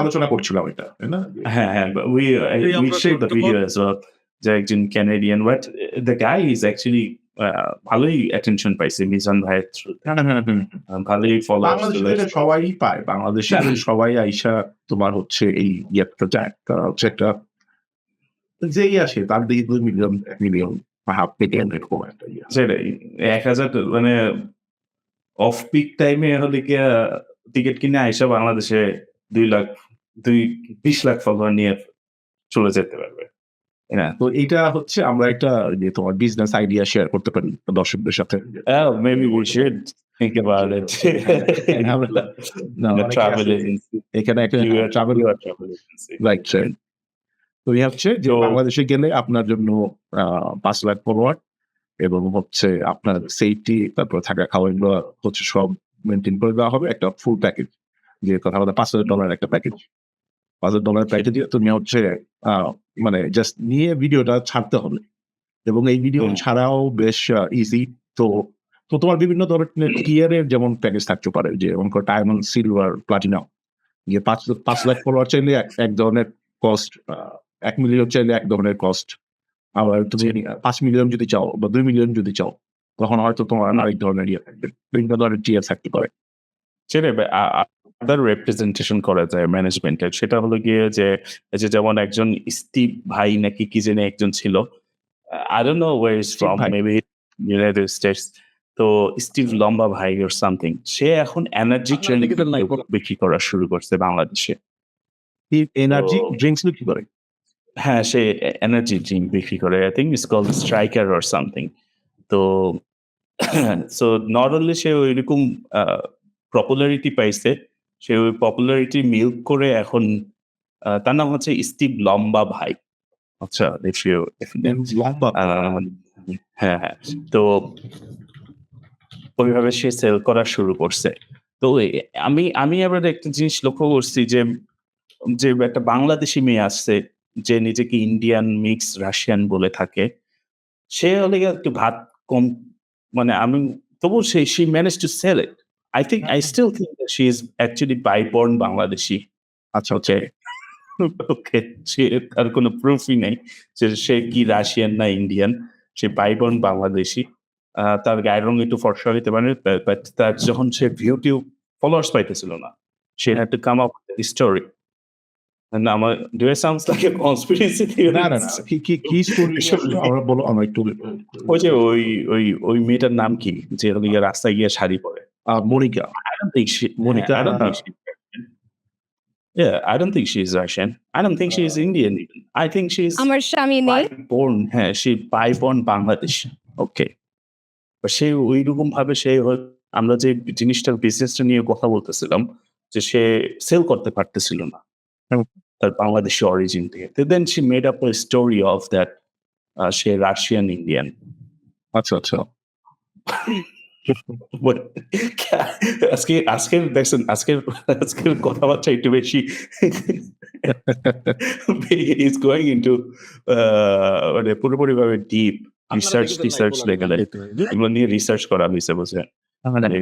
আলোচনা করছিলাম এটা তাই না? হ্যাঁ হ্যাঁ আমরা shared the ছোট্ট video as well যে একজন Canadian but the guy is actually ভালোই অ্যাটেনশন পাইছে মিজান ভাইয়ের তে। হ্যাঁ, হ্যাঁ, হ্যাঁ। ভালোই বাংলাদেশে এটা সবাই পায় বাংলাদেশে সবাই আইসা তোমার হচ্ছে এই ইয়েটা যায় তারা হচ্ছে একটা যেই আসে তার দিকে দুই মিলিয়ন এক মিলিয়ন হাফ মিলিয়ন এরকম একটা ইয়ে সেটাই এক হাজার মানে অফ পিক টাইমে হলে কি টিকিট কিনে আইসা বাংলাদেশে দুই লাখ দুই বিশ লাখ ফলোয়ার নিয়ে চলে যেতে পারবে। হ্যাঁ তো এইটা হচ্ছে আমরা একটা যে তোমার বিজনেস আইডিয়া শেয়ার করতে পারি দর্শকদের সাথে। Maybe we should think about it. না, The অনেকে travel agency. এখানে একটা ট্রাভেল travel রাইট তো এই হচ্ছে যে বাংলাদেশে গেলে আপনার জন্য পাঁচ লাখ ফরওয়ার্ড এবং হচ্ছে আপনার সেফটি তারপর থাকা খাওয়া এগুলো হচ্ছে সব মেনটেন করে দেওয়া হবে একটা ফুল প্যাকেজ যে কথা বলতে পাঁচ হাজার ডলার একটা প্যাকেজ পাঁচ হাজার ডলার প্যাকেজ তুমি হচ্ছে আহ, মানে জাস্ট নিয়ে ভিডিওটা ছাড়তে হবে। এবং এই ভিডিও ছাড়াও বেশ ইজি তো তো তোমার বিভিন্ন ধরনের টিয়ারের যেমন প্যাকেজ থাকতে পারে যে ডায়মন্ড সিলভার প্লাটিনাম যে পাঁচ পাঁচ লাখ ফলোয়ার চাইলে এক- এক ধরনের কস্ট এক মিলিয়ন চাইলে এক ধরনের কস্ট আবার তুমি পাঁচ মিলিয়ন যদি চাও বা দুই মিলিয়ন যদি চাও তখন হয়তো তোমার আরেক ধরনের ইয়ে থাকবে বিভিন্ন ধরনের টিয়ার থাকতে পারে। সেটাই আদার রিপ্রেজেন্টেশন করা যায় ম্যানেজমেন্টের সেটা হলো গিয়ে যে যে যেমন একজন স্টিভ ভাই নাকি কি জানি একজন ছিল I don't know where is from maybe United States তো স্টিভ লম্বা ভাই ওর সামথিং সে এখন এনার্জি ট্রেনিং। বিক্রি করা শুরু করছে বাংলাদেশে। এনার্জি ড্রিঙ্কস বিক্রি করে? হ্যাঁ সে এনার্জি ড্রিঙ্ক বিক্রি করে I think it's call striker or something তো সো নট অনলি সে ওইরকম পপুলারিটি পাইছে। সে ওই পপুলারিটি মিল্ক করে এখন তার নাম হচ্ছে স্টিভ লম্বা ভাই। আচ্ছা লম্বা হ্যাঁ হ্যাঁ। তো ওইভাবে সে সেল করা শুরু করছে। তো আমি আমি আবার একটা জিনিস লক্ষ্য করছি যে যে একটা বাংলাদেশি মেয়ে আসছে যে নিজেকে ইন্ডিয়ান মিক্স রাশিয়ান বলে থাকে। সে হলে একটু ভাত কম মানে আমি তবু সে she manage to sell it I think I still think she is actually by born Bangladeshi আচ্ছা ওকে ওকে সে তার কোনো প্রুফই নেই যে সে কি রাশিয়ান না ইন্ডিয়ান সে বাইবর্ন বাংলাদেশি তার গায়ের রং একটু ফর্সা হইতে পারে বাট তার যখন সে ভিউ টিউ ফলোয়ার্স পাইতেছিল না সে had to come up story না আমার do it sounds like a conspiracy না না না কি কি কি স্টোরি আমরা বলো আমরা একটু ওই যে ওই ওই ওই মেয়েটার নাম কি? যে গিয়ে রাস্তায় গিয়ে শাড়ি পরে। আহ, Monika. I don't think she Monica, I don't think uh, she's Russian. Yeah, I don't think she's Russian. I don't think she's Indian even. I think she's আমার স্বামী নেই। born হ্যাঁ সে বাই বর্ন বাংলাদেশ ওকে সে ওই রকম ভাবে সে হয়- আমরা যে জিনিসটার বিজনেসটা নিয়ে কথা বলতেছিলাম যে সে সেল করতে পারতেছিল না। তার বাংলাদেশি অরিজিন থেকে। Then she made up story of that say Russian Indian আচ্ছা আচ্ছা। আজকে আজকের দেখছেন আজকের আজকের কথাবার্তা একটু বেশি। ইজ গোয়িং ইন্টু মানে পুরোপুরি ভাবে ডিপ রিসার্চ রিসার্চ লেভেলে। এগুলো নিয়ে রিসার্চ করা হয়েছে বুঝলেন